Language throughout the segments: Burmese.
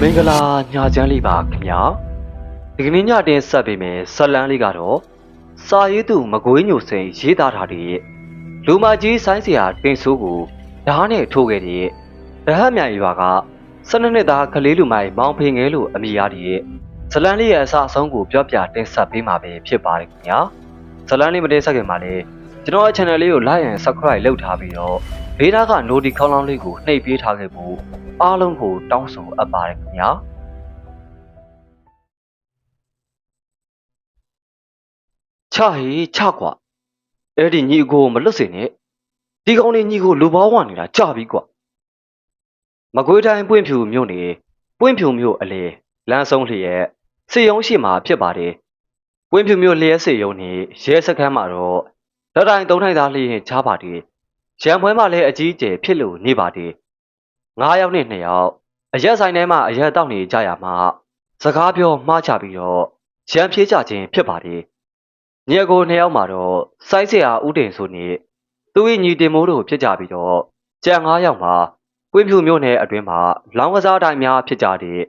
မင်္ဂလာညာချမ်းလေးပါခင်ဗျာဒီကနေ့ညတင်ဆက်ပေးမယ်ဇက်လန်းလေးကတော့စာရေးသူမကွေးညိုစိန်ရေးသားထားတဲ့လူမကြီးဆိုင်းစရာတင်ဆိုးကိုဓာတ်နဲ့ထိုးခဲ့တဲ့ရဟတ်မြိုင်ရွာက၁၂နှစ်သားကလေးလူမိုင်မောင်ဖေငယ်လို့အမည်ရတဲ့ဇက်လန်းလေးရဲ့အစအဆုံးကိုပြောပြတင်ဆက်ပေးမှာပဲဖြစ်ပါတယ်ခင်ဗျာဇက်လန်းလေးမတင်ဆက်ခင်မှာလည်း ကျွန်တော်ရဲ့ channel လေးကို like and subscribe လုပ်ထားပြီးတော့ဘေးနားက notification ခေါင်းလောင်းလေးကိုနှိပ်ပေးထားခဲ့ဖို့အားလုံးကိုတောင်းဆိုအပ်ပါတယ်ခင်ဗျာ ချဟေးချကွာအဲ့ဒီညီအကိုကိုမလွတ်စင်နဲ့ဒီကောင်လေးညီကိုလူပေါင်းဝနေတာကြပြီကွာမကွေးတိုင်းပွင့်ဖြူမြို့နေပွင့်ဖြူမြို့အလေလမ်းဆုံးလျက်စေယုံရှိမှာဖြစ်ပါတယ်ပွင့်ဖြူမြို့လျက်စေယုံနေရဲစခန်းမှာတော့ လက်တိုင်းသုံးထိုင်သားလျင်ချားပါတည်းရံပွဲမှာလည်းအကြီးအကျယ်ဖြစ်လို့နေပါတည်းငါးယောက်နဲ့နှစ်ယောက်အရက်ဆိုင်ထဲမှာအရက်တောက်နေကြရမှာစကားပြောမှားချပြီးတော့ရံဖြေးကြခြင်းဖြစ်ပါတည်းညကိုနှစ်ယောက်မှာတော့စိုက်စရာဥတင်ဆိုနေသူ့ညီတင်မိုးတို့ဖြစ်ကြပြီးတော့ကြံငါးယောက်မှာကွင်းဖြူမြို့နယ်အတွင်းမှာလောင်းကစားတိုင်းများဖြစ်ကြတဲ့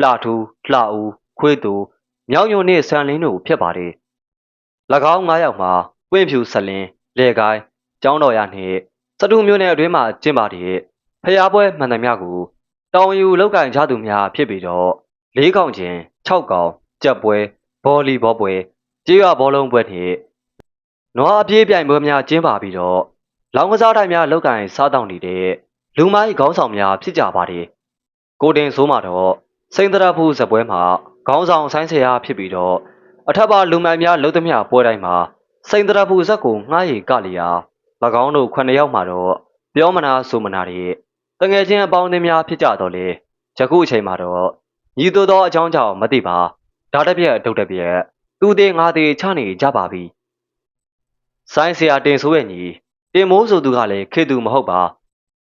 လှထူးလှဦးခွေးသူမြောင်ယုံနဲ့ဆန်လင်းတို့ဖြစ်ပါတယ်၎င်း၅ယောက်မှာ ကွင်းဖြူဆက်လင်းလေကိုင်းကျောင်းတော်ရနှင့်စတူမျိုးနယ်အတွင်းမှာကျင်းပါတဲ့ဖျားပွဲမှန်သမျှကိုတောင်ယူလောက်ကင်ကြသူများဖြစ်ပြီးတော့၄កောင်ချင်း၆កောင်ကြက်ပွဲဘောလီဘောပွဲကြေးရဘောလုံးပွဲနှင့်နွားအပြေးပြိုင်ပွဲများကျင်းပါပြီးတော့လောင်ကစားတိုင်းများလောက်ကင်စားတောင်းနေတဲ့လူမိုင်းခေါင်းဆောင်များဖြစ်ကြပါတယ်ကိုတင်ဆိုးမှာတော့စိန်တရဖူးဇပွဲမှာခေါင်းဆောင်ဆိုင်းဆရာဖြစ်ပြီးတော့အထက်ပါလူမိုင်းများလုံးသမျှပွဲတိုင်းမှာ စိန်တရဖူးဇက်ကိုငှားရည်ကလျာ၎င်းတို့9ယောက်မှာတော့ပြောမနာဆိုမနာတွေတငယ်ချင်းအပေါင်းအသင်းများဖြစ်ကြတော့လေယခုအချိန်မှာတော့ညီတို့သောအကြောင်းကြောင့်မသိပါဒါတစ်ပြက်ဒုတ်တစ်ပြက်သူသေးငါသေးချနေကြပါပြီဆိုင်းဆရာတင်ဆိုးရဲ့ညီတင်မိုးဆိုသူကလည်းခေသူမဟုတ်ပါ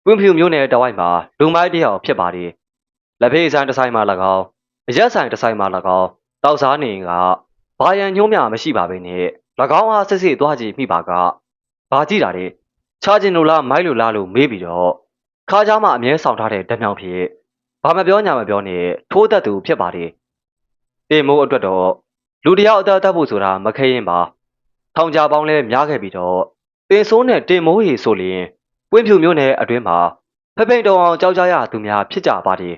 ပွင့်ဖြူမျိုးနယ်တဝိုက်မှာလူမိုက်တယောက်ဖြစ်ပါတယ်လက်ဖေးဆိုင်တစ်ဆိုင်မှာ၎င်းအရက်ဆိုင်တစ်ဆိုင်မှာ၎င်းတောက်စားနေကဘာရန်ညှိုးမြမရှိပါဘဲနဲ့၎ င်းအားစစ်စစ်သွားကြည့်မိပါကဘာကြည့်တာလဲချားကျင်လို့လားမိုက်လို့လားလို့မေးပြီးတော့ခါးကြားမှာအမြဲဆောင်ထားတဲ့ဓမြောင်ဖြစ်ဘာမပြောညာမပြောနဲ့ထိုးသက်သူဖြစ်ပါတယ်တင်မိုးအတွက်တော့လူတယောက်အသက်အသက်ဖို့ဆိုတာမခဲရင်ပါထောင်ကြပေါင်းလဲများခဲ့ပြီးတော့တင်ဆိုးနဲ့တင်မိုးရီဆိုလျင်ပွင့်ဖြူမျိုးနဲ့အတွင်းမှာဖဖိတ်တော်အောင်ကြောက်ကြရသူများဖြစ်ကြပါတယ်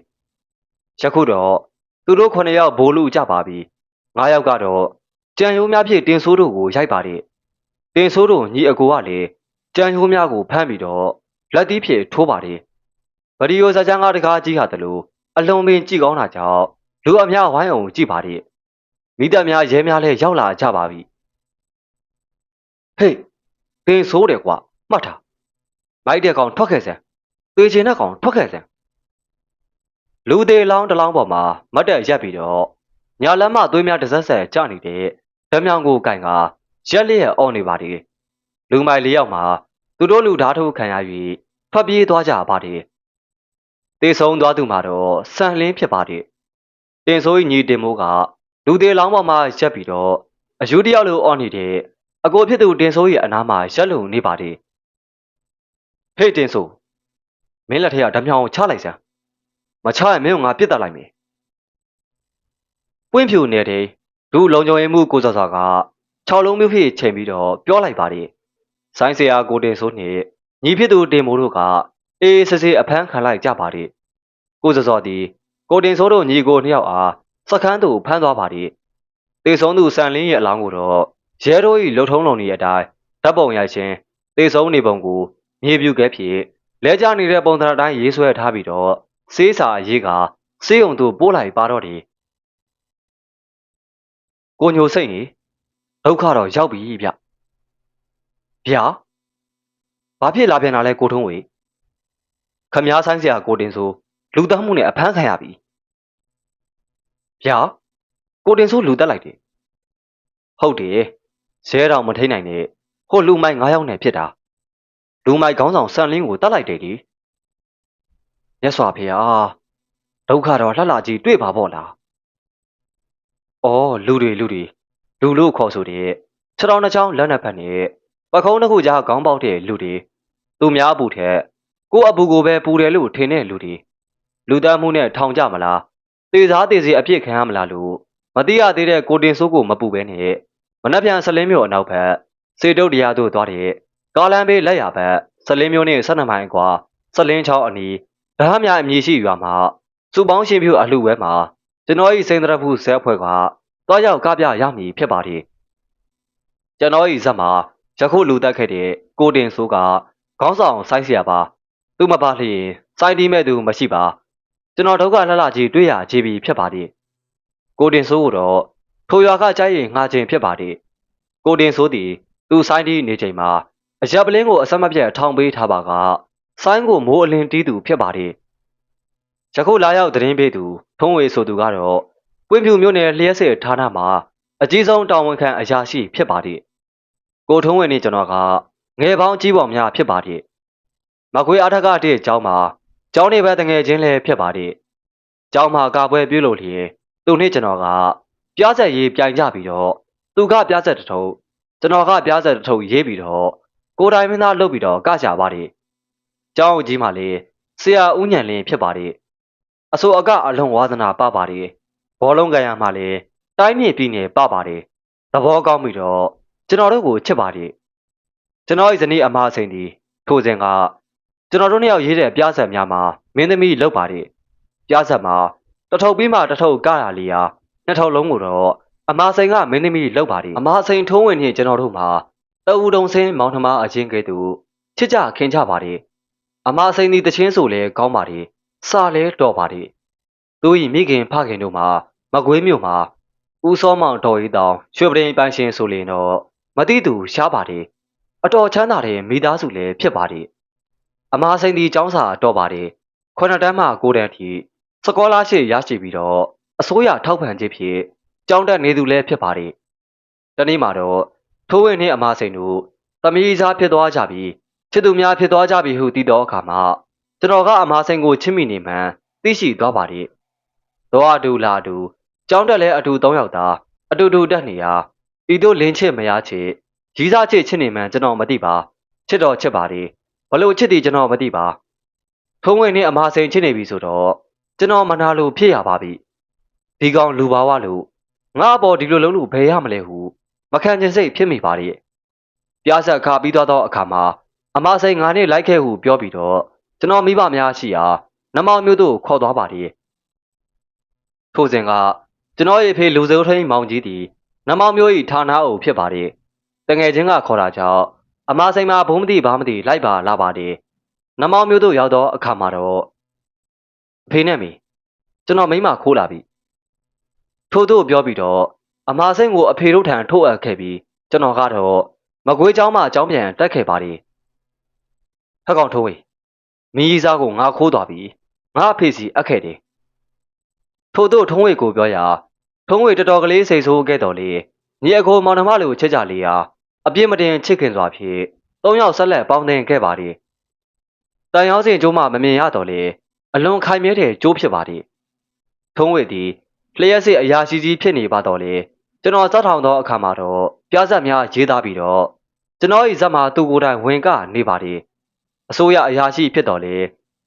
ယခုတော့သူတို့9ယောက်ဘိုးလူကြပါပြီ9ယောက်ကတော့ ကြံရိုးများဖြင့်တင်ဆိုးတို့ကိုရိုက်ပါတယ်တင်ဆိုးတို့ညီအကိုကလည်းကြံရိုးများကိုဖမ်းပြီးတော့လက်သီးဖြင့်ထိုးပါတယ်ဗဒီယိုဇာချန်ကတကားကြီးဟာတလို့အလုံးပင်ကြည့်ကောင်းတာကြောင့်လူအများဝိုင်းအောင်ကြည့်ပါတယ်မိသက်များရဲများလည်းရောက်လာကြပါပြီဟေးတင်ဆိုးတယ်ကွာမှတ်ထားမိုက်တဲ့ကောင်ထွက်ခဲ့စမ်းသေချင်တဲ့ကောင်ထွက်ခဲ့စမ်းလူသေးလောင်းတစ်လောင်းပေါ်မှာမတ်တက်ရက်ပြီးတော့ညာလမ်းမသွေးများတစ်ဆက်ဆက်ကျနေတဲ့ ဓမြောင်ကိုကင်ကရက်လျက်အော်နေပါတယ်လူမိုက်လေးယောက်မှာသူတို့လူဓာတ်ထုတ်ခံရ၍ထွက်ပြေးသွားကြပါတယ်။တေဆုံးသွားသူမှာတော့ဆန်လင်းဖြစ်ပါတယ်။တင်ဆိုးညီတင်မိုးကလူသေးလောင်းပေါ်မှာရက်ပြီးတော့အယူတယောက်လိုအော်နေတဲ့အကိုဖြစ်သူတင်ဆိုးရဲ့အနားမှာရက်လုံနေပါတယ်။ဟေးတင်ဆိုးမင်းလက်ထက်ကဓမြောင်ကိုချလိုက်စမ်းမချရင်မင်းကိုငါပြစ်တတ်လိုက်မယ်။ပွင့်ဖြူနေတဲ့ လူလုံခြုံရေးမှုကိုစောစောက6လုံးမျိုးဖြစ်ချိန်ပြီးတော့ပြောလိုက်ပါတယ်။ဆိုင်းဆရာကိုတင်ဆိုးနဲ့ညီဖြစ်သူတင်မိုးတို့ကအေးစစ်စစ်အဖမ်းခံလိုက်ကြပါတယ်။ကိုစောစောဒီကိုတင်ဆိုးတို့ညီကိုနှစ်ယောက်အားစခန်းသူဖမ်းသွားပါတယ်။တေဆုံးသူစံလင်းရဲ့အလောင်းကိုတော့ရဲတို့၏လှုပ်ထုံးလုံးနေတဲ့အတိုင်းဓာတ်ပုံရိုက်ခြင်းတေဆုံးနေပုံကိုမြေပြူကဲဖြစ်လဲကျနေတဲ့ပုံသဏ္ဍာန်အတိုင်းရေးဆွဲထားပြီးတော့စေးစာရေးကစေးုံသူပို့လိုက်ပါတော့တယ်။ ကိုညိုစိတ်နေဒုက္ခတော့ရောက်ပြီဗျ။ဗျာဘာဖြစ်လာပြန်တာလဲကိုထုံးဝေခမားဆိုင်စရာကိုတင်ဆိုလူသားမှုနဲ့အဖမ်းခံရပြီ။ဗျာကိုတင်ဆိုလူတက်လိုက်တယ်။ဟုတ်တယ်။ဇဲတော်မထိန်နိုင်နဲ့ဟိုလူမိုက်9ယောက်နဲ့ဖြစ်တာ။လူမိုက်ခေါင်းဆောင်ဆန်လင်းကိုတက်လိုက်တယ်လေ။မြတ်စွာဘုရားဒုက္ခတော့လှလှကြီးတွေ့ပါပေါ့လား။ အော်လူတွေလူတွေလူလို့ခေါ်ဆိုတဲ့ခြေတော်နှချောင်းလက်နှစ်ဖက်နဲ့ပခုံးတစ်ခုကြားခေါင်းပေါက်တဲ့လူတွေသူများအပူထက်ကိုယ့်အပူကိုပဲပူတယ်လို့ထင်တဲ့လူတွေလူသားမှုနဲ့ထောင်ကြမလားတေစားတေစီအပြစ်ခံရမလားလို့မတိရသေးတဲ့ကိုတင်စိုးကိုမပူပဲနဲ့မနှက်ပြန်ဆလင်းမျိုးအနောက်ဘက်စေတုတ်တရားသို့သွားတဲ့ကားလမ်းဘေးလက်ရဘက်ဆလင်းမျိုးနဲ့12မိုင်ကွာဆလင်းချောင်းအနီးဗဟမြအမည်ရှိရွာမှာစုပေါင်းရှင်ပြူအလှဝဲမှာ ကျွန်တော်ဤစိန်တရဖူဆဲအဖွဲ့ကတွားရောက်ကပြရမည်ဖြစ်ပါတယ်ကျွန်တော်ဤဇက်မှာယခုလူတက်ခဲ့တဲ့ကိုတင်စိုးကခေါင်းဆောင်ဆိုင်းเสียပါသူမပါလျင်စိုင်းတီးမဲ့သူမရှိပါ ကျွန်တော်တို့ကလှလှကြီးတွေ့ရကြပြီဖြစ်ပါတယ်။ကိုတင်ဆိုးကိုတော့ထိုရွာကကြားရင်ငှားခြင်းဖြစ်ပါတယ်။ကိုတင်ဆိုးသည်သူဆိုင်တီးနေချိန်မှာအရက်ပလင်းကိုအဆက်မပြတ်ထောင်ပေးထားပါကဆိုင်းကိုမိုးအလင်းတီးသူဖြစ်ပါတယ်။ ယခုလာရောက်သတင်းပေးသူထုံးဝေဆိုသူကတော့ပွင့်ဖြူမြို့နယ်လျှက်စစ်ဌာနမှာအကြီးဆုံးတာဝန်ခံအရာရှိဖြစ်ပါတယ်။ကိုထုံးဝေနဲ့ကျွန်တော်ကငယ်ပေါင်းကြီးပေါ်များဖြစ်ပါတယ်။မကွေးအထက်ကတည်းကျောင်းမှာကျောင်းနေပဲတငယ်ချင်းလည်းဖြစ်ပါတယ်။ကျောင်းမှာကာပွဲပြုလုပ်လျင်သူနှင့်ကျွန်တော်ကပြားဆက်ရေးပြိုင်ကြပြီးတော့သူကပြားဆက်တစ်ထုပ်ကျွန်တော်ကပြားဆက်တစ်ထုပ်ရေးပြီးတော့ကိုယ်တိုင်မင်းသားလုပ်ပြီးတော့ကကြပါတယ်။ကျောင်းအကြီးမှလည်းဆရာဦးညံလင်းဖြစ်ပါတယ်။ အဆိုအကအလုံးဝါသနာပပါတယ်။ဘောလုံးကံရမှလည်းတိုင်းမြင့်ပြည်နယ်ပပါတယ်။သဘောကောင်းပြီးတော့ကျွန်တော်တို့ကိုချစ်ပါတယ်။ကျွန်တော်၏ဇနီးအမအစိန်ဒီထိုစဉ်ကကျွန်တော်တို့နှစ်ယောက်ရေးတဲ့ပြားဆက်များမှာမင်းသမီးလောက်ပါတယ်ပြားဆက်မှာတစ်ထုပ်ပြီးမှတစ်ထုပ်ကရလီယာနှစ်ထုပ်လုံးကိုတော့အမာစိန်ကမင်းသမီးလောက်ပါတယ်အမာစိန်ထုံးဝင်နှင့်ကျွန်တော်တို့မှာတအူတုံစင်းမောင်နှမအချင်းကဲ့သို့ချစ်ကြခင်ကြပါတယ်အမာစိန်ဒီတချင်းဆိုလဲကောင်းပါတယ် စာလဲတော်ပါတယ်သူဤမိခင်ဖခင်တို့မှာမကွေးမြို့မှာဦးစောမောင်တော်ဤတောင်ရွှေပရင်ပိုင်ရှင်ဆိုလင်တော့မတိသူရှားပါတယ်အတော်ချမ်းသာတဲ့မိသားစုလည်းဖြစ်ပါတယ်အမားစိန်ဒီចောင်းစာတော့ပါတယ်ခုနှစ်တန်းမှကိုတန်းထိစကောလာရှိရရှိပြီးတော့အစိုးရထောက်ပံ့ခြင်းဖြင့်ကျောင်းတက်နေသူလည်းဖြစ်ပါတယ်တနေ့မှာတော့ထိုးဝင်နှင့်အမားစိန်တို့သမီးစားဖြစ်သွားကြပြီးချစ်သူများဖြစ်သွားကြပြီဟုသိတော့အခါမှာ ကျွန်တော်ကအမားစိန်ကိုချစ်မိနေမှန်းသိရှိသွားပါတယ်တော့အတူလာအတူကျောင်းတက်လည်းအတူ၃ယောက်သာအတူတူတက်နေရာဤတို့လင်းချစ်မရချစ်ရီးစားချစ်ချစ်နေမှန်းကျွန်တော်မသိပါချစ်တော်ချစ်ပါတယ်ဘလို့ချစ်သည်ကျွန်တော်မသိပါထုံးဝင်နဲ့အမားစိန်ချစ်နေပြီဆိုတော့ကျွန်တော်မနာလို့ဖြစ်ရပါပြီဒီကောင်လူပါဝလို့ငါအပေါ်ဒီလိုလုံးလို့ဘယ်ရမလဲဟုမခံချင်စိတ်ဖြစ်မိပါရဲ့ပြားဆက်ခါပြီးသွားသောအခါမှာအမားစိန်ငါနဲ့လိုက်ခဲ့ဟုပြောပြီးတော့ ကျွန်တော်မိဘများရှိရာနမောင်မျိုးတို့ခေါ်သွားပါလေထို့စဉ်ကကျွန်တော်ရဲ့ဖေလူစိုးထိန်မောင်ကြီးသည်နမောင်မျိုး၏ဌာနအုပ်ဖြစ်ပါလေတငယ်ချင်းကခေါ်တာကြောင့် အမဆိုင်မှာဘုံမသိဘာမသိလိုက်ပါလာပါတယ်။နမောင်မျိုးတို့ရောက်တော့အခါမှာတော့အဖေနဲ့မေကျွန်တော်မိမခိုးလာပြီ။ထို့သို့ပြောပြီးတော့အမဆိုင်ကိုအဖေတို့ထံထုတ်အပ်ခဲ့ပြီးကျွန်တော်ကတော့မကွေးเจ้าမှအเจ้าပြန်တက်ခဲ့ပါတယ်။ထက်ကောင်ထိုးဝေ မီးစားကိုငါခိုးသွားပြီ။ငါအဖေစီအပ်ခဲ့တယ်။ထို့သို့ထုံးဝေကိုပြောရာထုံးဝေတော်တော်ကလေးစိတ်ဆိုးခဲ့တော်လေညီအကိုမောင်နှမလေးကိုချစ်ကြလေရာအပြစ်မတင်ချစ်ခင်စွာဖြင့်သုံးယောက်ဆက်လက်ပေါင်းတင်ခဲ့ပါသည်။တန်ရောင်းစင်ကျိုးမှမမြင်ရတော့လေအလွန်ခိုင်မြဲတဲ့ကျိုးဖြစ်ပါသည်။ထုံးဝေသည်လျှက်စစ်အရာရှိကြီးဖြစ်နေပါတော့လေကျွန်တော်စထောင်သောအခါမှာတော့ပြားဆက်များရေးသားပြီးတော့ကျွန်တော်၏ဇက်မှာသူကိုယ်တိုင်ဝင်ကနေပါသည်။ အစိုးရအရာရှိဖြစ်တော်လေ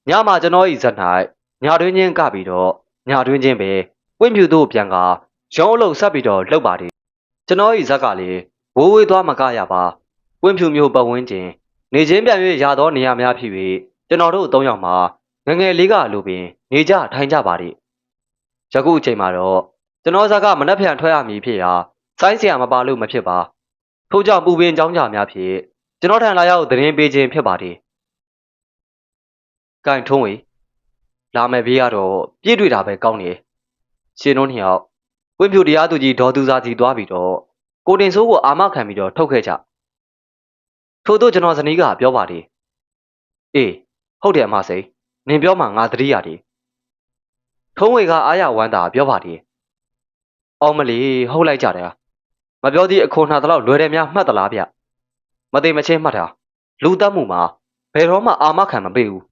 ညမှာကျွန်တော်ဤဇက်၌ညတွင်ချင်းကပြီးတော့ညတွင်ချင်းပဲဝင့်မြူတို့ပြန်ကရုံးအလုပ်ဆက်ပြီးတော့လှုပ်ပါတယ်ကျွန်တော်ဤဇက်ကလေဝိုးဝေးသွားမကရပါဝင့်ဖြူမျိုးပတ်ဝန်းကျင်နေချင်းပြန်၍ရသောနေရာများဖြစ်၍ကျွန်တော်တို့အုံရောက်မှာငငယ်လေးကလိုပင် နေကြထိုင်ကြပါသည်ယခုအချိန်မှာတော့ကျွန်တော်ဇက်ကမနှက်ဖြန်ထွက်ရမည်ဖြစ်ရာစိုင်းဆရာမပါလို့မဖြစ်ပါထို့ကြောင့်ပူပင်ကြောင်းကြများဖြင့်ကျွန်တော်ထံလာရောက်သတင်းပေးခြင်းဖြစ်ပါသည် ကင်ထုံးဝေလာမယ်ဘေးကတော့ပြည့်တွေ့တာပဲကောင်းနေရှင်တို့နှစ်ယောက်ဝင်းဖြူတရားသူကြီးဒေါ်သူစာစီသွားပြီးတော့ကိုတင်ဆိုးကိုအာမခံပြီးတော့ထုတ်ခဲ့ကြထို့သောကျွန်တော်ဇနီးကပြောပါတယ်အေးဟုတ်တယ်အမစိန်နင်ပြောမှငါသတိရတယ်ထုံးဝေကအားရဝမ်းသာပြောပါတယ်အောင်မလီဟုတ်လိုက်ကြတယ်မပြောသေးအခွန်နှာတလောက်လွယ်တယ်များမှတ်သလားဗျမသိမချင်းမှတ်တာလူတက်မှုမှာဘယ်တော့မှအာမခံမပေးဘူး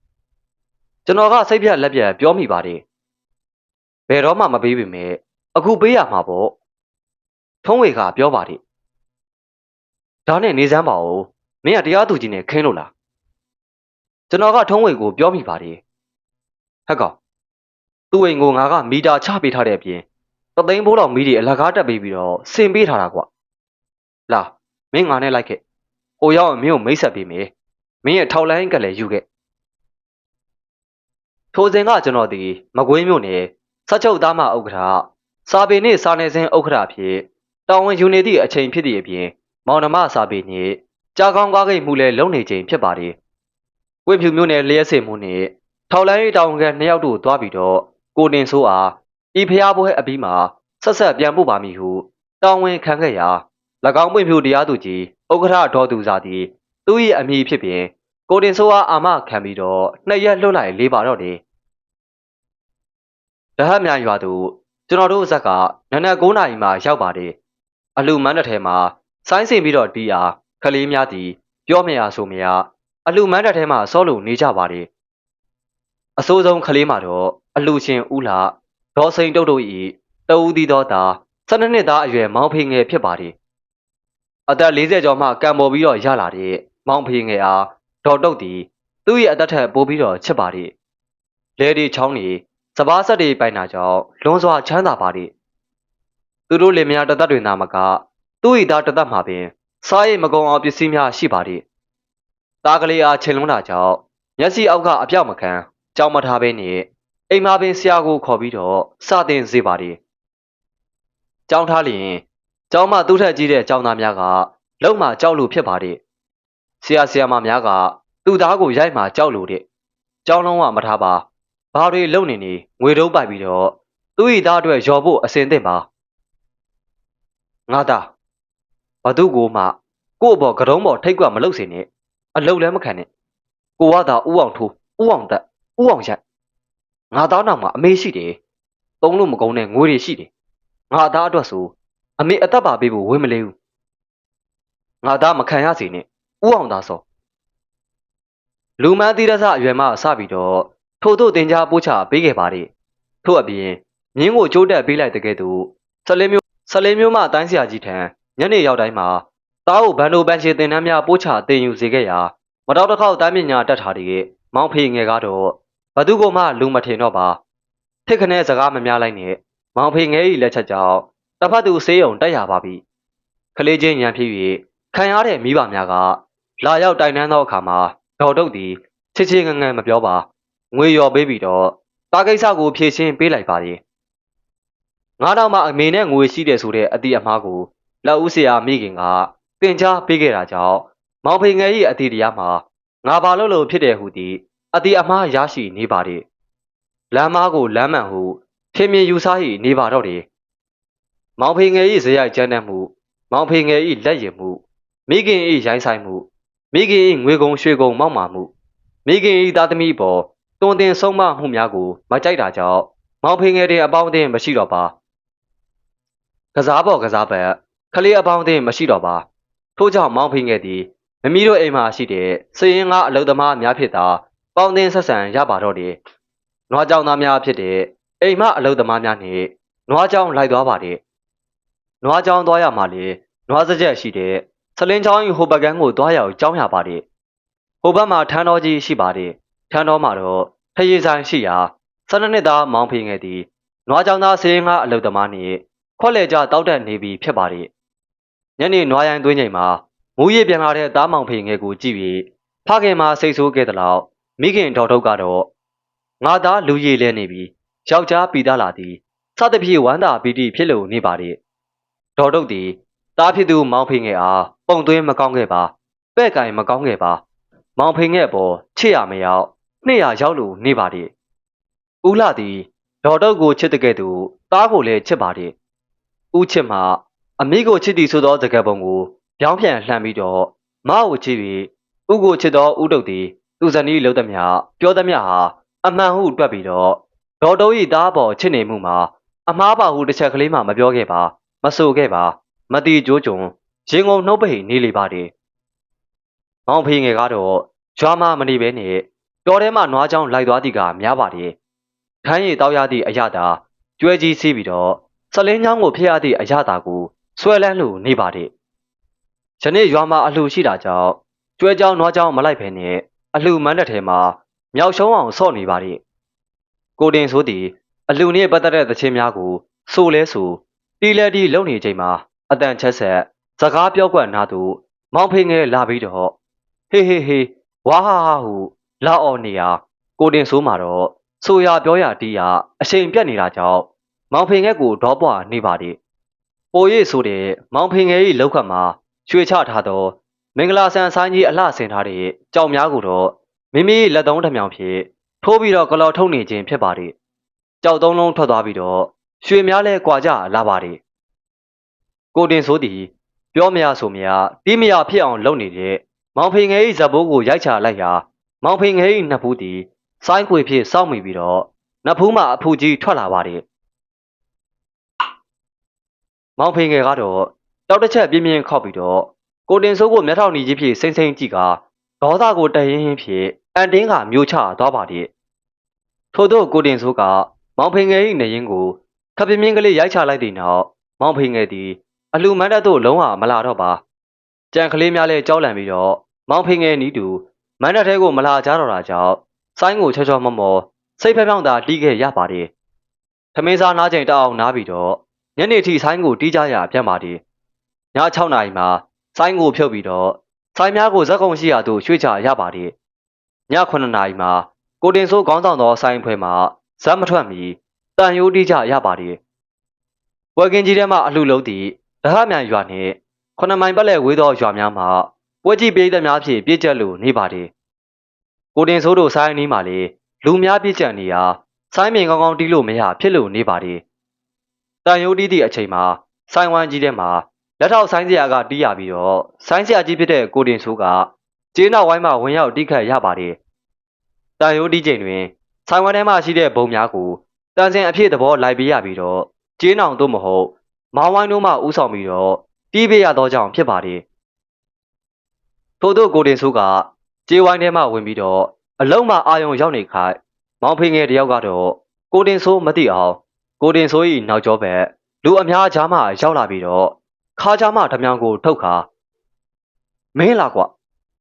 ကျွန်တော်ကစိတ်ပြက်လက်ပြက်ပြောမိပါတယ်ဘယ်တော့မှမပေးပေမဲ့အခုပေးရမှာပေါ့ထုံးဝေကပြောပါတယ်ဒါနဲ့နေစမ်းပါဦးမင်းကတရားသူကြီးနဲ့ခင်းလို့လားကျွန်တော်ကထုံးဝေကိုပြောမိပါတယ်ဟက်ကောင်သူ့အိမ်ကိုငါကမီတာချပေးထားတဲ့အပြင်တသိန်းဘိုးတော်မီးတွေအလကားတက်ပေးပြီးတော့စင်ပေးထားတာကွာလာမင်းငါနဲ့လိုက်ခဲ့ဟိုရောက်ရင်မင်းကိုမိတ်ဆက်ပေးမယ်မင်းရဲ့ထောက်လိုင်းကလည်းယူခဲ့ ထိုစဉ်ကကျွန်တော်ဒီမကွေးမြို့နယ်စက်ချုပ်သားမဥက္ကဋ္ဌစာပေနှင့်စာနယ်ဇင်းဥက္ကဋ္ဌဖြစ်တာဝန်ယူနေသည့်အချိန်ဖြစ်သည့်အပြင်မောင်နှမစာပေနှင့်ကြာကောင်းကားကိတ်မှုလည်းလုပ်နေခြင်းဖြစ်ပါတယ်ဝိဖြူမြို့နယ်လျှက်စစ်မှုနှင့်ထောက်လိုင်းရေးတာဝန်ခံနှစ်ယောက်တို့တွားပြီးတော့ကိုတင်ဆိုးအားဤဖျားပွဲအပြီးမှာဆက်ဆက်ပြန်ပို့ပါမည်ဟုတာဝန်ခံခဲ့ရာ၎င်းပွင့်ဖြူတရားသူကြီးဥက္ကဋ္ဌဒေါ်သူစာသည်သူ၏အမည်ဖြစ်ပြင် ကိုတင်ဆိုးအားအာမခံပြီးတော့နှစ်ရက်လွတ်လိုက်လေးပါတော့တယ်တဟတ်မြန်ရွာသူကျွန်တော်တို့ဇက်ကနနက်9နာရီမှရောက်ပါတယ်အလူမန်းတစ်ထဲမှာဆိုင်းစင်ပြီးတော့တီးရာခလေးများသည်ပြောမရဆိုမရအလူမန်းတစ်ထဲမှာစောလို့နေကြပါတယ်အစိုးဆုံးခလေးမှာတော့အလူရှင်ဦးလာဒေါ်စိန်တုတ်တို့ဤတဦးသီးသောသား12နှစ်သားအရွယ်မောင်ဖေငယ်ဖြစ်ပါတယ်အသက်40ကျော်မှကံပေါ်ပြီးတော့ရလာတဲ့မောင်ဖေငယ်အား ဒေါ်တုတ်သည်သူ့ရဲ့အသက်ထက်ပိုပြီးတော့ချစ်ပါတယ်လဲဒီချောင်းကြီးစပားဆက်တွေပိုင်တာကြောင့်လွန်စွာချမ်းသာပါတယ်သူတို့လင်မယားတသက်တွေနာမကသူ့ဤသားတသက်မှာပင်စားရိတ်မကုံအောင်ပစ္စည်းများရှိပါတယ်သားကလေးအားချင်လွန်းတာကြောင့်မျက်စိအောက်ကအပြောက်မခံကြောက်မထားဘဲနဲ့အိမ်မှာပင်ဆရာကိုခေါ်ပြီးတော့စတင်စေပါတယ်။ကြောင်းထားလျင်ကျောင်းမသူ့ထက်ကြီးတဲ့ကျောင်းသားများကလုံမှကြောက်လို့ဖြစ်ပါတယ်။ ဆရာဆရာမများကသူ့သားကိုရိုက်မှကြောက်လို့တဲ့။ကျောင်းလုံးဝမထားပါ။ဘာတွေလုံနေနေငွေတုံးပိုက်ပြီးတော့သူ့ဤသားအတွက်ရော်ဖို့အစင်သင့်ပါ။ငါသားဘသူကိုမှကို့အပေါ်ကတုံးပေါ်ထိတ်ကွမလုပ်စေနဲ့အလုတ်လည်းမခံနဲ့ကိုကသာဥအောင်ထိုးဥအောင်တက်ဥအောင်ရိုက်ငါသားနောက်မှာအမေရှိတယ်သုံးလို့မကုန်တဲ့ငွေတွေရှိတယ်ငါသားအတွက်ဆိုအမေအသက်ပါပေးဖို့ဝေးမလဲဘူးငါသားမခံရစေနဲ့ ဥအောင်သားစောလူမန်းသီရစအရွယ်မှစပြီးတော့ထို့သို့တင် जा ပို့ချပေးခဲ့ပါတယ်ထို့အပြင်မြင်းကိုကြိုးတက်ပေးလိုက်တဲ့ကဲ့သို့ဆလေးမျိုးဆလေးမျိုးမှတိုင်းဆရာကြီးထံညနေရောက်တိုင်းမှာသားကိုဘန်ဒိုပန်ရှည်တင်နှမ်းများပို့ချတင်ယူစေခဲ့ရာမတော်တစ်ခေါက်တမ်းပညာတက်ထားတဲ့မောင်ဖေငယ်ကတော့ဘသူကမှလူမထင်တော့ပါထစ်ခနဲ့စကားမများလိုက်နဲ့မောင်ဖေငယ်၏လက်ချက်ကြောင့်တစ်ဖက်သူဆေးရုံတက်ရပါပြီခလေးချင်းရန်ဖြစ်၍ခံရတဲ့မိဘများက လာရောက်တိုင်တန်းသောအခါမှာဒေါ်တုတ်သည်ချစ်ချင်းငငယ်မပြောပါငွေလျော်ပေးပြီးတော့တာကိစ္စကိုဖြည့်ရှင်းပေးလိုက်ပါလေငါတော့မှအမေနဲ့ငွေရှိတယ်ဆိုတဲ့အတိအမှားကိုလက်ဦးဆရာမိခင်ကတင် जा ပေးခဲ့တာကြောင့်မောင်ဖေငယ်၏အတိတရားမှာငါဘာလို့လို့ဖြစ်တယ်ဟူသည်အတိအမှားရရှိနေပါသည်လမ်းမားကိုလမ်းမှန်ဟုထင်မြင်ယူဆ၏နေပါတော့တယ်မောင်ဖေငယ်၏ဇေယျကျမ်းတတ်မှု မောင်ဖေငယ်၏လက်ရည်မှုမိခင်၏ရိုင်းဆိုင်မှု မိခင်၏ငွေကုန်ရွှေကုန်မောက်မာမှုမိခင်၏သားသမီးပေါ်တွင်တင်ဆုံးမမှုများကိုမကြိုက်တာကြောင့်မောင်ဖေငယ်တဲ့အပေါင်းအသင်းမရှိတော့ပါကစားပေါ်ကစားပတ်ခလေးအပေါင်းအသင်းမရှိတော့ပါထို့ကြောင့်မောင်ဖေငယ်သည်မမီတို့အိမ်မှာရှိတဲ့စည်ရင်ကအလုသမားများဖြစ်တာပေါင်းတင်ဆက်ဆံရပါတော့တယ်။နွားကြောင်သားများဖြစ်တဲ့အိမ်မအလုသမားများနှင့်နွားကြောင်လိုက်သွားပါတယ်။နွားကြောင်သွားရမှလေနွားစကြက်ရှိတဲ့ ဆလင်းချောင်းဟိုဘက်ကန်းကိုသွားရအောင်ကြောင်းရပါတယ်။ဟိုဘက်မှာထန်းတော်ကြီးရှိပါတယ်။ထန်းတော်မှာတော့ထရေဆိုင်ရှိရာဆနနှစ်သားမောင်ဖေငယ်သည်နွားကြောင်သားစည်ရင်ကအလုသမားနှင့်ခွက်လေကြတောက်တက်နေပြီဖြစ်ပါတယ်။ညနေနွားရိုင်းသွင်းချိန်မှာမူရည်ပြန်လာတဲ့သားမောင်ဖေငယ်ကိုကြည့်ပြီးဖခင်မှာစိတ်ဆိုးခဲ့သလောက်မိခင်တော်ထုတ်ကတော့ငါသားလူရည်လဲနေပြီယောက်ျားပီသားလာသည်စသဖြင့်ဝမ်းသာပီတိဖြစ်လို့နေပါလေဒေါ်ထုတ်သည်သားဖြစ်သူမောင်ဖေငယ်အား ပုံသွင်းမကောင်းခဲ့ပါပဲ့ကင်မကောင်းခဲ့ပါမောင်ဖေငယ်ပေါ်ချစ်ရမရောက်နှစ်ရရောက်လို့နေပါလေဦးလာသည်ဒေါ်ထုတ်ကိုချစ်တဲ့ကဲ့သို့သားကိုလည်းချစ်ပါလေဦးချစ်မှာအမိကိုချစ်သည်ဆိုသောစကားပုံကိုပြောင်းပြန်လှမ်းပြီးတော့မအကိုချစ်ပြီးဥကိုချစ်သောဥတုတ်သည်သူဇနီးလုံးသမျှပြောသမျှဟာအမှန်ဟုတွက်ပြီးတော့ဒေါ်တိုးဤသားပေါ်ချစ်နေမှုမှာအမားပါဟုတစ်ချက်ကလေးမှမပြောခဲ့ပါ မဆိုခဲ့ပါ မတီကြိုးကြုံ ရင်ကုန်နှုတ်ပိတ်နေလေပါတယ်။မောင်ဖေးငယ်ကတော့ရွာမမနေပဲနဲ့တော်ထဲမှနွားချောင်းလိုက်သွားသည်ကများပါတယ်။ခန်းရည်တောက်ရသည့်အရသာကျွဲကြီးစီးပြီးတော့ဆလင်းချောင်းကိုဖျက်ရသည့်အရသာကိုဆွဲလန်းလို့နေပါတယ်။ယနေ့ရွာမှာအလှရှိတာကြောင့်ကျွဲကြောင်နွားကြောင်မလိုက်ဖ ೇನೆ အလှမန်းတဲ့ထဲမှာမြောက်ရှုံးအောင်ဆော့နေပါလေ။ကိုတင်ဆိုသည်အလူနည်းပတ်သက်တဲ့သချင်းများကိုဆိုလဲဆိုတီလက်တီလုံနေချိန်မှာအတန်ချက်ဆက် စကားပြောကွက်နာသူမောင်ဖေငယ်လာပြီးတော့ဟေးဟေးဟေးဝါဟာဟာဟုလာအော်နေရကိုတင်ဆိုးမှာတော့ဆိုရပြောရတီးရအချိန်ပြတ်နေတာကြောင့်မောင်ဖေငယ်ကိုဒေါပွားနေပါသည်ပိုရိဆိုတဲ့မောင်ဖေငယ်၏လောက်ခတ်မှာရွှေချထားသောမင်္ဂလာဆန်ဆိုင်ကြီးအလှဆင်ထားတဲ့ကြောင်များကိုတော့မိမိလက်သုံးတစ်မြောင်ဖြင့်ထိုးပြီးတော့ကလော်ထုတ်နေခြင်းဖြစ်ပါသည်ကြောက်သုံးလုံးထွက်သွားပြီးတော့ရွှေများလဲကွာကြလာပါတယ်ကိုတင်ဆိုသည် ပြောမရဆိုမရတီးမရဖြစ်အောင်လုပ်နေတဲ့မောင်ဖေငယ်၏ဇက်ဘိုးကိုရိုက်ချလိုက်ရာမောင်ဖေငယ်၏နှစ်ဖူးသည်စိုင်းခွေဖြစ်စောက်မိပြီးတော့နှစ်ဖူးမှအဖူကြီးထွက်လာပါတယ်မောင်ဖေငယ်ကတော့တောက်တစ်ချက်ပြင်းပြင်းခောက်ပြီးတော့ကိုတင်ဆိုးကိုမျက်ထောင်နီကြီးဖြစ်စိမ့်စိမ့်ကြည့်ကဒေါသကိုတရင်ရင်ဖြစ်အန်တင်းကမျိုးချသွားပါတယ်ထို့သောကိုတင်စိုးကမောင်ဖိငယ်၏နေရင်ကိုခပ်ပြင်းပြင်းကလေးရိုက်ချလိုက်သည့်နောက်မောင်ဖိငယ်သည် အလှမန်းတက်သို့လုံးဝမလာတော့ပါကြံကလေးများလည်းကြောက်လန့်ပြီးတော့မောင်ဖိငယ်နီးတူမန်းတက်ထဲကိုမလာကြတော့တာကြောင့်ဆိုင်းကိုချောချောမောမောစိတ်ဖက်ဖြောင်းသာတီးခဲ့ရပါတယ်ထမင်းစားနားချိန်တအောင်နားပြီးတော့ညနေထိဆိုင်းကိုတီးကြရပြန်ပါသည်ည6နာရီမှာဆိုင်းကိုဖြုတ်ပြီးတော့ဆိုင်းများကိုဇက်ကုံရှိရာသို့ရွှေ့ချရပါတယ်ည9နာရီမှာကိုတင်ဆိုးခေါင်းဆောင်သောဆိုင်ဖွဲမှာဇက်မထွက်မီတန်ယိုးတိကြရပါသည်။ပွဲကင်းကြီးထဲမှအလှလုံးသည် ဒဟမြန်ရွာနှင့်ခုနှစ်မိုင်ပတ်လည်ဝေးသောရွာများမှာပွဲကြည့်ပြည်သက်များဖြင့်ပြည့်ကျက်လိုနေပါသည်။ကိုတင်ဆိုးတို့ဆိုင်နီးမှာလေလူများပြည့်ကျက်နေရာဆိုင်မြင်ကောင်းကောင်းတီးလို့မရဖြစ်လို့နေပါသည်။တန်ယိုးတီးသည့်အချိန်မှာဆိုင်ဝမ်ကြီးထဲမှာလက်ထောက်ဆိုင်စရာကတီးရပြီးတော့ဆိုင်စရာကြီးဖြစ်တဲ့ကိုတင်ဆိုးကကျေးနောက်ဝိုင်းမှာဝင်ရောက်တိခတ်ရပါသည်။တန်ရိုးတီးချိန်တွင်ဆိုင်ဝမ်ထဲမှရှိတဲ့ဘုံများကိုတန်စင်အဖြစ်သဘောလိုက်ပေးရပြီးတော့ကျေးနောင်တို့မဟုတ် မောင်းဝိုင်းတို့မှဥဆောင်ပြီးတော့တီးပေးရသောကြောင့်ဖြစ်ပါသည်ထို့သောကိုတင်စုကကျေးဝိုင်းထဲမှဝင်ပြီးတော့အလုံးမအာယုံရောက်နေခိုက်မောင်ဖေငယ်တယောက်ကတော့ကိုတင်ဆိုးမသိအောင်ကိုတင်ဆိုး၏နောက်ကျောဘက်လူအများကြားမှရောက်လာပြီးတော့ခါကြားမှဓမြောင်ကိုထုတ်ခါမင်းလာကွ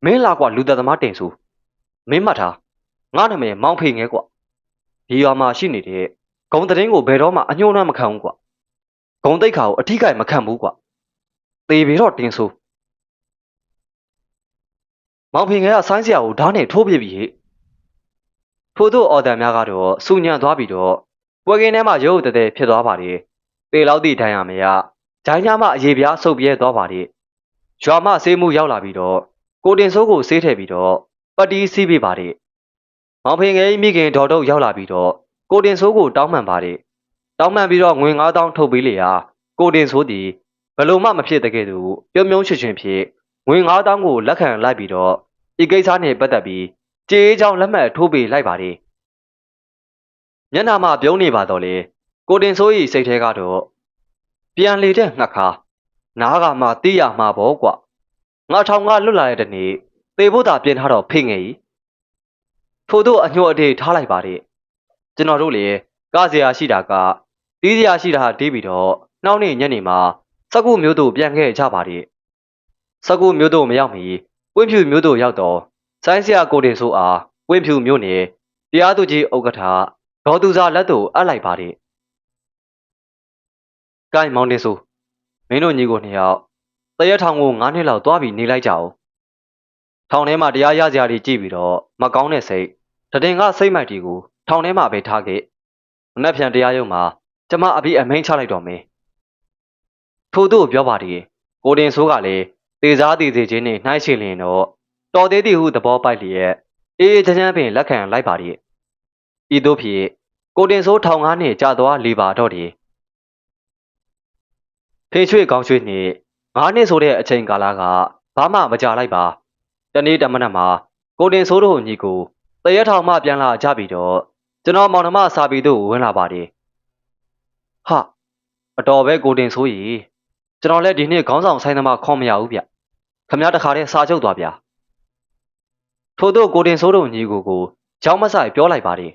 မင်းလာကွလူသက်သမားတင်ဆိုးမင်းမှတ်ထားငါနာမည်မောင်ဖေငယ်ကွဒီရွာမှာရှိနေတဲ့ဂုံသတင်းကိုဘယ်တော့မှအညှိုးနှမ်းမခံဘူးကွ ဂုံတိတ်ခါကိုအထီးကိုက်မခံဘူးကွသေပြီတော့တင်းဆိုးမောင်ဖေငယ်ကဆိုင်းစရာကိုဓာတ်နဲ့ထိုးပြပြီဟဲ့ထို့သောအော်တန်များကတော့စူညံသွားပြီးတော့ပွဲကင်းထဲမှာရုပ်တတဲ့ဖြစ်သွားပါတယ်ပေလောက်သည့်ဒဏ်ရာမရဂျိုင်းများမှအရေးပြားဆုပ်ပြဲသွားပါတယ်ရွာမှဆေးမှုရောက်လာပြီးတော့ကိုတင်စိုးကိုဆေးထည့်ပြီးတော့ပတ်တီးစီးပေးပါတယ်မောင်ဖေငယ်ကြီးမိခင်ဒေါ်တော့ရောက်လာပြီးတော့ကိုတင်ဆိုးကိုတောင်းပန်ပါတယ်။ တောင်းပန်ပြီးတော့ငွေ9000ထုတ်ပေးလေရာကိုတင်ဆိုးသည်ဘလို့မှမဖြစ်တဲ့ကဲ့သို့ပြုံးပြုံးချွှချွှဖြစ်ငွေ9000ကိုလက်ခံလိုက်ပြီးတော့ဒီကိစ္စနဲ့ပတ်သက်ပြီးကြေးချောင်းလက်မှတ်ထိုးပေးလိုက်ပါတယ်။မျက်နှာမှာပြုံးနေပါတော့လေကိုတင်ဆိုး၏စိတ်ထဲကတော့ပြန်လေတဲ့ငှက်ခါနားကမှတီးရမှာပေါ့ကွ။ငါထောင်ကလွတ်လာတဲ့တနေ့သေဖို့သာပြင်ထားတော့ဖေငယ်ကြီးထို့သောအညှို့အတေးထားလိုက်ပါတဲ့ကျွန်တော်တို့လည်းကားစရာရှိတာက တီးစရာရှိတာဟာတီးပြီးတော့နှောင်းနေညနေမှာစကုမျိုးတို့ပြန်ခဲ့ကြပါတဲ့စကုမျိုးတို့မရောက်မီပွင့်ဖြူမျိုးတို့ရောက်တော့ဆိုင်းစရာကိုတင်ဆိုအားပွင့်ဖြူမျိုးနဲ့တရားသူကြီးဥက္ကဋ္ဌဒေါ်သူစာလက်တို့အပ်လိုက်ပါတဲ့ကိုင်းမောင်တင်ဆိုမင်းတို့ညီကိုနှစ်ယောက်တရက်ထောင်ကို9နှစ်လောက်တွားပြီးနေလိုက်ကြအောင်ထောင်ထဲမှာတရားရစရာတွေကြည့်ပြီးတော့မကောင်းတဲ့စိတ်တတင်ကစိတ်မိုက်တီကိုထောင်ထဲမှာပဲထားခဲ့မနှက်ဖြန်တရားရုံးမှာ ကျမအပြီးအမိန်ချလိုက်တော့မယ်ထို့သူ့ပြောပါတည်းကိုတင်ဆိုးကလည်းသေစားတည်စေခြင်းနဲ့နှိုင်းရှင်လင်တော့တော်သေးသည်ဟုသဘောပိုက်လျက်အေးအေးချမ်းချမ်းပင်လက်ခံလိုက်ပါတည်းဤသို့ဖြစ်ကိုတင်ဆိုးထောင်ကားနှင့်ကြာသွားလေပါတော့တယ်ဖေချွေကောင်းချွေနှင့်ငါးနှစ်ဆိုတဲ့အချိန်ကာလကဘာမှမကြလိုက်ပါတနေ့တမနက်မှာကိုတင်ဆိုးတို့ညီကိုတရက်ထောင်မှပြန်လာကြပြီးတော့ကျွန်တော်မောင်နှမစာပီတို့ဝင်လာပါတယ်။ ဟာအတော်ပဲကိုတင်ဆိုးကြီးကျွန်တော်လည်းဒီနေ့ခေါင်းဆောင်ဆိုင်သမားခေါ်မရဘူးဗျ။ခမရတခါတည်းစာချုပ်သွားဗျ။ထို့သောကိုတင်ဆိုးတို့ညီကိုကိုကြောင်းမဆိုင်ပြောလိုက်ပါတယ်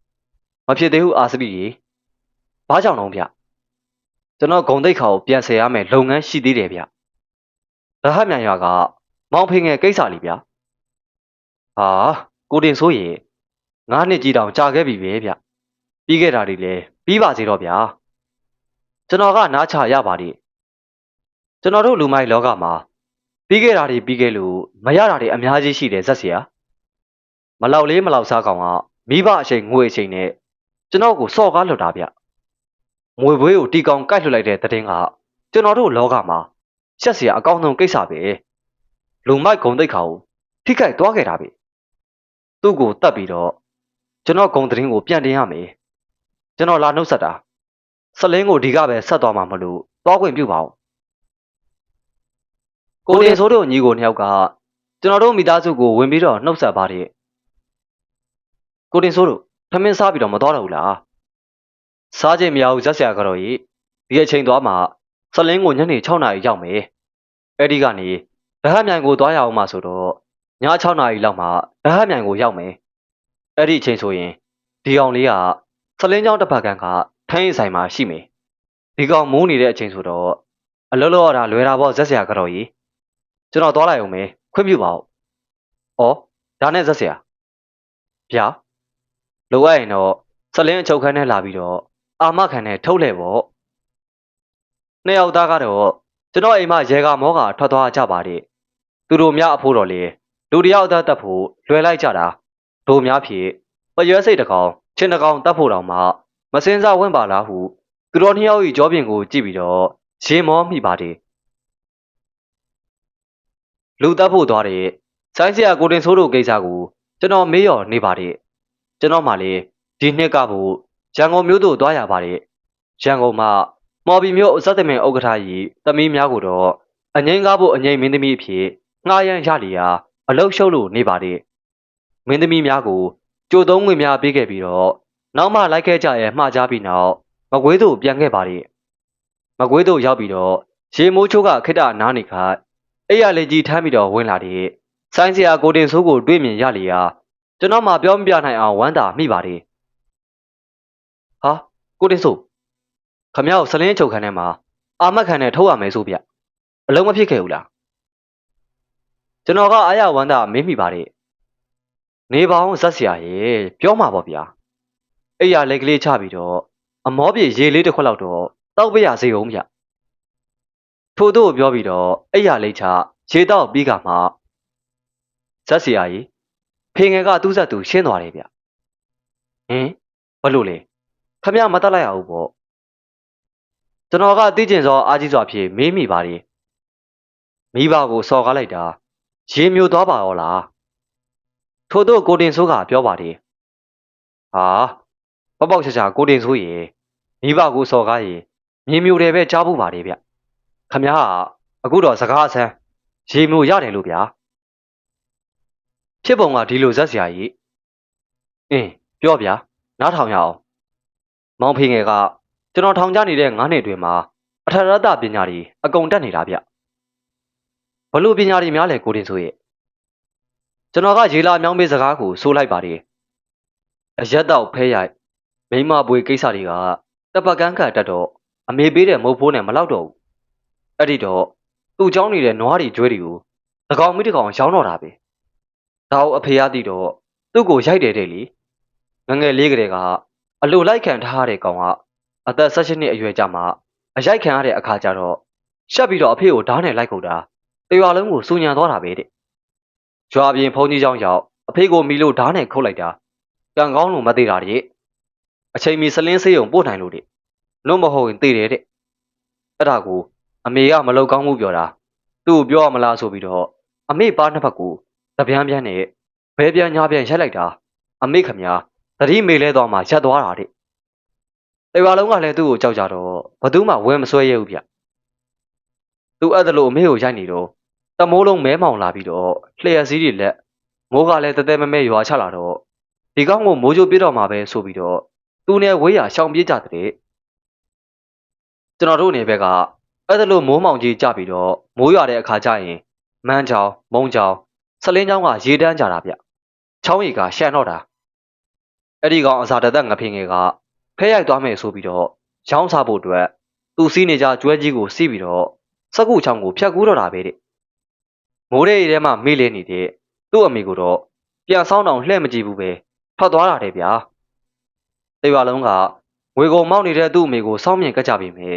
။မဖြစ်သေးဘူးအာစပီကြီး။ဘာကြောင့်တော့ဗျ။ကျွန်တော်ဂုံတိတ်ခါကိုပြန်ဆယ်ရမယ်လုပ်ငန်းရှိသေးတယ်ဗျ။ရဟတ်မြန်ရွာကမောင်ဖေငယ်ကိစ္စလीဗျ။ဟာကိုတင်ဆိုးကြီးငါးနှစ်ကြီးတောင်ကြာခဲ့ပြီပဲဗျပြီးခဲ့တာတွေလည်းပြီးပါစေတော့ဗျာ ကျွန်တော်ကနားချရပါလိကျွန်တော်တို့လူမိုက်လောကမှာပြီးခဲ့တာတွေပြီးခဲ့လို့မရတာတွေအများကြီးရှိတယ်ဇက်ဆရာမလောက်လေးမလောက်စားကောင်ကမိဘအချိန်ငွေအချိန်နဲ့ကျွန်တော်ကိုစော့ကားလွတ်တာဗျမွေဘွေးကိုတီကောင်ကိုက်လွတ်လိုက်တဲ့တဲ့တင်ကကျွန်တော်တို့လောကမှာရှက်စရာအကောင်းဆုံးကိစ္စပဲလူမိုက်ဂုံတိတ်ခါကိုထိခိုက်သွားခဲ့တာပဲသူ့ကိုတတ်ပြီးတော့ကျွန်တော်ဂုံသတင်းကိုပြန်တင်ရမယ်ကျွန်တော်လာနှုတ်ဆက်တာ ဆက်လင်းကိုဒီကပဲဆက်သွားမှာမလို့သွားခွင့်ပြုပါဦးကိုတင်ဆိုးတို့ညီကိုနှစ်ယောက်ကကျွန်တော်တို့မိသားစုကိုဝင်ပြီးတော့နှုတ်ဆက်ပါတယ်ကိုတင်ဆိုးတို့ထမင်းစားပြီးတော့မသွားတော့ဘူးလားစားခြင်းမရဘူးဇက်ဆရာကတော့ကြီးဒီအချိန်သွားမှာဆက်လင်းကိုညနေ6နာရီရောက်မယ်အဲ့ဒီကနေဗဟတ်မြိုင်ကိုသွားရအောင်မှဆိုတော့ည6နာရီလောက်မှဗဟတ်မြိုင်ကိုရောက်မယ်အဲ့ဒီအချိန်ဆိုရင်ဒီအောင်လေးကဆက်လင်းကျောင်းတစ်ဖက်ကန်းက ထိုင်းဆိုင်မှာရှိမယ်ဒီကောင်မိုးနေတဲ့အချိန်ဆိုတော့အလုံးလုံးရတာလွယ်တာပေါ့ဇက်ဆရာကတော့ကြီးကျွန်တော်သွားလိုက်အောင်မယ်ခွင့်ပြုပါဦးဩဒါနဲ့ဇက်ဆရာဗျာလိုအပ်ရင်တော့ဆက်လင်းအချုပ်ခန်းထဲလာပြီးတော့အာမခံနဲ့ထုတ်လှည့်ပေါ့နှစ်ယောက်သားကတော့ကျွန်တော်အိမ်မှာရေကမောကထွက်သွားကြပါတဲ့သူတို့များအဖို့တော်လေလူတယောက်သားတက်ဖို့လွယ်လိုက်ကြတာတို့များဖြစ်ပရွဲစိတ်တကောင်ချင်းတကောင်တက်ဖို့တောင်မှမ စင်းစားဝင့်ပါလားဟုသူတော်နှစ်ယောက်၏ကြောပြင်ကိုကြည့်ပြီးတော့ရေမောမိပါတယ်လူတက်ဖို့သွားတဲ့ဆိုင်းဆရာကိုတင်ဆိုးတို့ကိစ္စကိုကျွန်တော်မေးရော်နေပါတယ်ကျွန်တော်မှလေဒီနှစ်ကဖို့ရန်ကုန်မြို့သို့သွားရပါတယ်ရန်ကုန်မှာမော်ဘီမြို့အစသမင်ဥက္ကဋ္ဌကြီးတမီးများကိုတော့အငိမ့်ကားဖို့အငိမ့်မင်းသမီးအဖြစ်ငှားရမ်းရလျာအလုတ်ရှုပ်လို့နေပါတယ်မင်းသမီးများကိုကြိုသုံးငွေများပေးခဲ့ပြီးတော့ နောက်မှလိုက်ခဲ့ကြရဲ့မှားကြပြီးနောက်မကွေးသို့ပြန်ခဲ့ပါတယ်မကွေးသို့ရောက်ပြီးတော့ရေမိုးချိုးကခိတ္တနားနေခါအဲ့ရလေကြီးထမ်းပြီးတော့ဝင်လာတဲ့ဆိုင်းစရာကိုတင်ဆိုးကိုတွေ့မြင်ရလျာကျွန်တော်မှပြောမပြနိုင်အောင်ဝမ်းသာမိပါတယ်ဟာကိုတင်ဆိုးခမရောက်ဆလင်းချုပ်ခန်းထဲမှာအာမတ်ခံနဲ့ထုတ်ရမယ်ဆိုဗျအလုံးမဖြစ်ခဲ့ဘူးလားကျွန်တော်ကအာရဝမ်းသာမေးမိပါတယ်နေပါအောင်ဇက်ဆရာရေပြောမှာပေါ့ဗျာ အဲ့ရလက်ကလေးချပြီးတော့အမောပြေရေလေးတစ်ခွက်လောက်တော့တောက်ပြရစေအောင်ဗျထို့သို့ပြောပြီးတော့အဲ့ရလေးချရေတောက်ပြီးကမှဇက်ဆရာကြီးဖေငယ်ကသူ့ဆက်သူရှင်းသွားတယ်ဗျဟင်ဘလို့လဲခမရမတတ်လိုက်ရဘူးပေါ့ကျွန်တော်ကသိကျင်စောအားကြီးစွာဖြင့်မေးမိပါတယ်မိဘကိုစော်ကားလိုက်တာရေမျိုးသွားပါရောလားထို့သို့ကိုတင်ဆိုးကပြောပါတယ်ဟာ ပေါက်ပေါက်ချာချာကိုတင်ဆိုးရေမိဘကိုစော်ကားရေမြေမျိုးတယ်ပဲကြားဖို့ပါတယ်ဗျခမရကအခုတော့စကားအဆန်းရေမျိုးရတယ်လို့ဗျာဖြစ်ပုံကဒီလိုဇက်စရာကြီးအင်းပြောဗျာနားထောင်ရအောင်မောင်ဖေငယ်ကကျွန်တော်ထောင်ကြနေတဲ့9နှစ်တွင်မှာအထရတပညာတွေအကုန်တက်နေတာဗျဘလို့ပညာတွေများလဲကိုတင်ဆိုရဲ့ကျွန်တော်ကရေလာမြောင်းပေးစကားကိုဆိုလိုက်ပါတယ်အရက်တော့ဖဲရိုက် မိမပွေကိစ္စတွေကတပတ်ကန်းခတ်တက်တော့အမေပေးတဲ့မုတ်ဖိုးနဲ့မလောက်တော့ဘူးအဲ့ဒီတော့သူ့เจ้าနေတဲ့နွားတွေကျွဲတွေကိုသကောင်မိတကောင်ရောင်းတော့တာပဲဒါကိုအဖေရသိတော့သူ့ကိုရိုက်တယ်တဲ့လေငငယ်လေးကလေးကအလိုလိုက်ခံထားတဲ့ကောင်ကအသက်16နှစ်အရွယ်ကြမှာအရိုက်ခံရတဲ့အခါကျတော့ရှက်ပြီးတော့အဖေကိုဓာတ်နဲ့လိုက်ခုတ်တာတရွာလုံးကိုစူညံသွားတာပဲတဲ့ရွာပြင်ဖုန်းကြီးเจ้าရောက်အဖေကိုမီလို့ဓာတ်နဲ့ခုတ်လိုက်တာကံကောင်းလို့မသေးတာတဲ့ အချိန်မီစလင်းဆေးရုံပို့နိုင်လို့တဲ့လို့မဟုတ်ရင်သေတယ်တဲ့အဲ့ဒါကိုအမေကမလောက်ကောင်းမှုပြောတာသူ့ကိုပြောရမလားဆိုပြီးတော့အမေပါနှစ်ဖက်ကိုတပြန်းပြန်းနဲ့ဘဲပြန်ညာပြန်ရက်လိုက်တာအမေခမညာသတိမေလဲသွားမှရက်သွားတာတဲ့တေပါလုံးကလည်းသူ့ကိုကြောက်ကြတော့ဘသူမှဝဲမဆွဲရဘူးဗျသူအဲ့ဒါလို့အမေကိုရိုက်နေတော့တမိုးလုံးမဲမောင်လာပြီးတော့လျှက်စည်းတွေလက်မိုးကလည်းတသက်မမဲရွာချလာတော့ဒီကောင်းကိုမိုးကြိုးပြတော့မှာပဲဆိုပြီးတော့ သူနဲ့ဝေးရရှောင်ပြေးကြတဲ့ကျွန်တော်တို့နေဘက်ကအဲ့ဒါလို့မိုးမောင်ကြီးကြပြီးတော့မိုးရွာတဲ့အခါကျရင်မန်းချောင်းမုံချောင်းဆလင်းချောင်းကရေတန်းကြတာဗျချောင်းရီကရှန်တော့တာအဲ့ဒီကောင်အစာတသက်ငဖင်ငယ်ကဖဲရိုက်သွားမယ်ဆိုပြီးတော့ရောင်းစားဖို့အတွက်သူစီးနေကြကျွဲကြီးကိုစီးပြီးတော့စကုချောင်းကိုဖြတ်ကူးတော့တာပဲတဲ့မိုးရဲထဲမှာမေ့လဲနေတဲ့သူ့အမေကိုတော့ပြန်ဆောင်တောင်လှဲ့မကြည့်ဘူးပဲထွက်သွားတာတဲ့ဗျာ တေရွာလုံးကငွေကုန်မောက်နေတဲ့သူ့အမေကိုစောင့်မြင်ကကြပြီမဲ့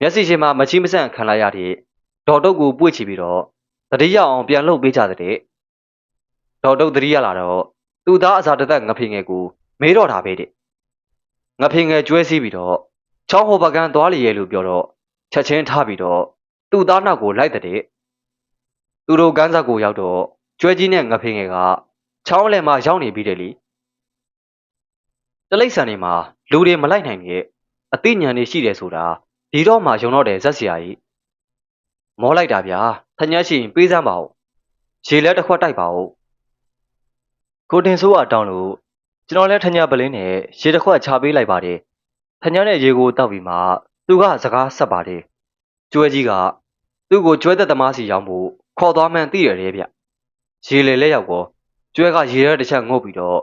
မျက်စိရှိမှမချီမဆန့်ခံလိုက်ရတဲ့ဒေါ်တုတ်ကိုပွေ့ချပြီးတော့တတိယအောင်ပြန်လှုပ်ပေးကြတဲ့ဒေါ်တုတ်တတိယလာတော့သူ့သားအစာတသက်ငဖေငယ်ကိုမေးတော့တာပဲတဲ့ငဖေငယ်ကျွဲစီးပြီးတော့ချောင်းဟိုပကန်းသွားလျဲလို့ပြောတော့ချက်ချင်းထားပြီးတော့သူ့သားနောက်ကိုလိုက်တဲ့သူတို့ကန်းစားကိုရောက်တော့ကျွဲကြီးနဲ့ငဖေငယ်ကချောင်းလယ်မှာရောက်နေပြီးတယ်လी တလိမ့်ဆန်နေမှာလူတွေမလိုက်နိုင်ရဲ့အသိဉာဏ်တွေရှိတယ်ဆိုတာဒီတော့မှယုံတော့တယ်ဇက်စရာကြီးမောလိုက်တာဗျာထညက်ရှိရင်ပေးစမ်းပါဦးရေလဲတစ်ခွက်တိုက်ပါဦးကိုတင်ဆိုးကတောင်းလို့ကျွန်တော်လဲထညက်ပလင်းနဲ့ရေတစ်ခွက်ချပေးလိုက်ပါတယ်ထညက်နဲ့ရေကိုတောက်ပြီးမှသူကစကားဆက်ပါတယ်ကျွဲကြီးကသူ့ကိုကျွဲသက်သမားစီရောက်ဖို့ခေါ်သွားမှန်းသိရတယ်ဗျရေလေလဲရောက်ကောကျွဲကရေရဲတစ်ချက်ငုတ်ပြီးတော့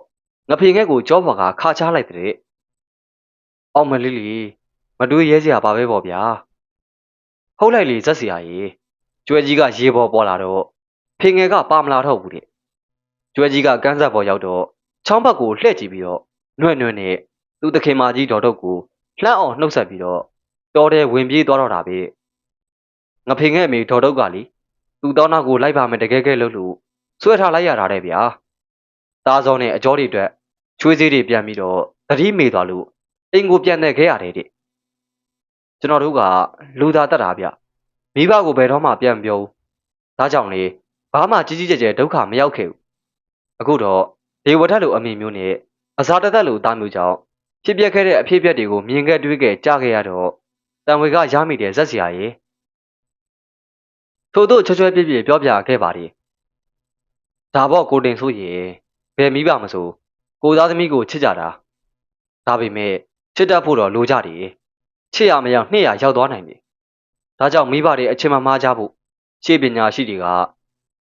ငဖေငက်ကိုကြောဘွားကခါချလိုက်တဲ့။အောက်မလေးလီမတွေးရဲစရာပါပဲပေါ့ဗျာ။ဟုတ်လိုက်လေဇက်စရာကြီးကျွဲကြီးကရေပေါ်ပေါ်လာတော့ဖေငယ်ကပါမလာတော့ဘူးတဲ့။ကျွဲကြီးကကန်းဆက်ပေါ်ရောက်တော့ချောင်းဘက်ကိုလှည့်ကြည့်ပြီးတော့နှွဲ့နှွဲ့နဲ့သူ့တခင်မကြီးတော်တော့ကိုလှမ်းအောင်နှုတ်ဆက်ပြီးတော့တော်တဲ့ဝင်ပြေးသွားတော့တာပဲ။ငဖေငက်အမေတော်တော့ကလေသူ့တော်နာကိုလိုက်ပါမယ်တကယ်ကဲလို့လို့ဆွဲထားလိုက်ရတာတဲ့ဗျာ။သားစောနဲ့အကျော်တွေအတွက် ချွေးစေးတွေပြန်ပြီးတော့သတိမေ့သွားလို့အိမ်ကိုပြန်တဲ့ခဲ့ရတယ်တဲ့ကျွန်တော်တို့ကလူသားတတ်တာဗျမိဘကိုဘယ်တော့မှပြန်မပြောဘူးဒါကြောင့်လေဘာမှကြီးကြီးကျယ်ကျယ်ဒုက္ခမရောက်ခဲ့ဘူးအခုတော့ဒေဝထက်လိုအမိမျိုးနဲ့အစာတသက်လိုသားမျိုးကြောင့်ဖြစ်ပျက်ခဲ့တဲ့အဖြစ်အပျက်တွေကိုမြင်ခဲ့တွေးခဲ့ကြားခဲ့ရတော့တံဝေကရမိတဲ့ဇက်စရာရေထို့တို့ချွတ်ချွဲပြည့်ပြည့်ပြောပြခဲ့ပါလေဒါပေါ့ကိုတင်ဆိုရင်ဘယ်မိဘမဆို ကိုသားသမီးကိုချစ်ကြတာဒါပေမဲ့ချစ်တတ်ဖို့တော့လိုကြတယ်ချစ်ရမရောက်နှစ်ရရောက်သွားနိုင်တယ်ဒါကြောင့်မိဘတွေအချင်းမမားကြဖို့ရှေ့ပညာရှိတွေက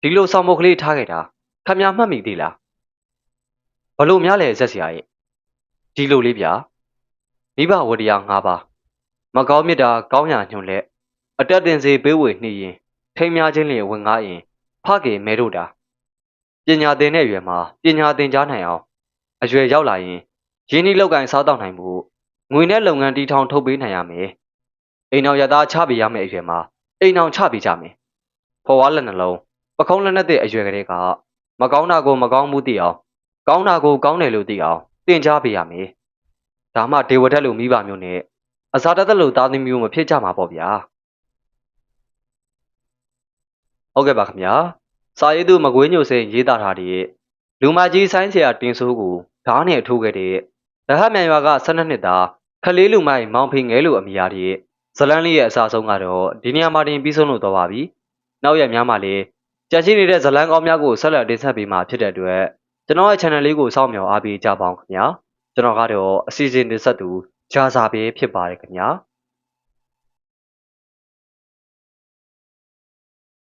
ဒီလိုဆောင်မုတ်ကလေးထားခဲ့တာခမများမှတ်မိသေးလားဘလို့များလဲဇက်စရာရဲ့ဒီလိုလေးဗျာမိဘဝတရား၅ပါးမကောင်းမြတ်တာကောင်းရာညွှန်လက်အတက်တင်စေပေးဝေနှီးရင်ထိမ်းများခြင်းလျင်ဝင်ကားရင်ဖကေမဲတို့တာပညာသင်တဲ့ရွယ်မှာပညာသင်ကြားနိုင်အောင် အရွယ်ရောက်လာရင်ရင်းနှီးလောက်ကင်စားတောက်နိုင်မှုငွေနဲ့လုပ်ငန်းတီထောင်ထုတ်ပေးနိုင်ရမယ်။အိမ်အောင်ရသားချပေးရမယ့်အရွယ်မှာအိမ်အောင်ချပေးကြမယ်။ဖော်ဝါးလက်နှလုံးပခုံးလက်နဲ့တဲ့အရွယ်ကလေးကမကောင်းတာကိုမကောင်းမှုသိအောင်ကောင်းတာကိုကောင်းတယ်လို့သိအောင်သင်ကြားပေးရမယ်။ဒါမှဒေဝတက်လိုမိဘမျိုးနဲ့အစာတသက်လိုသားသမီးမျိုးမဖြစ်ကြမှာပေါ့ဗျာ။ဟုတ်ကဲ့ပါခင်ဗျာ။စာရေးသူမကွေးညိုစိန်ရေးသားထားတဲ့လူမကြီးဆိုင်းဆရာတင်ဆိုးကို ဓားနဲ့ထိုးခဲ့တဲ့ရဟမြန်ရွာက12နှစ်သားခလေးလူမိုက်မောင်ဖိငဲလိုအမိရတဲ့ဇလန်းလေးရဲ့အစာဆုံးကတော့ဒီနေရာမှာတင်ပြီးဆုံးလို့တော့ပါပြီ။နောက်ရက်များမှာလည်းကြံရှိနေတဲ့ဇလန်းကောင်းများကိုဆက်လက်တင်ဆက်ပေးမှာဖြစ်တဲ့အတွက်ကျွန်တော်ရဲ့ channel လေးကိုစောင့်မျှော်အားပေးကြပါအောင်ခင်ဗျာ။ကျွန်တော်ကတော့အစီအစဉ်တင်ဆက်သူဂျာစာပဲဖြစ်ပါတယ်ခင်ဗျာ။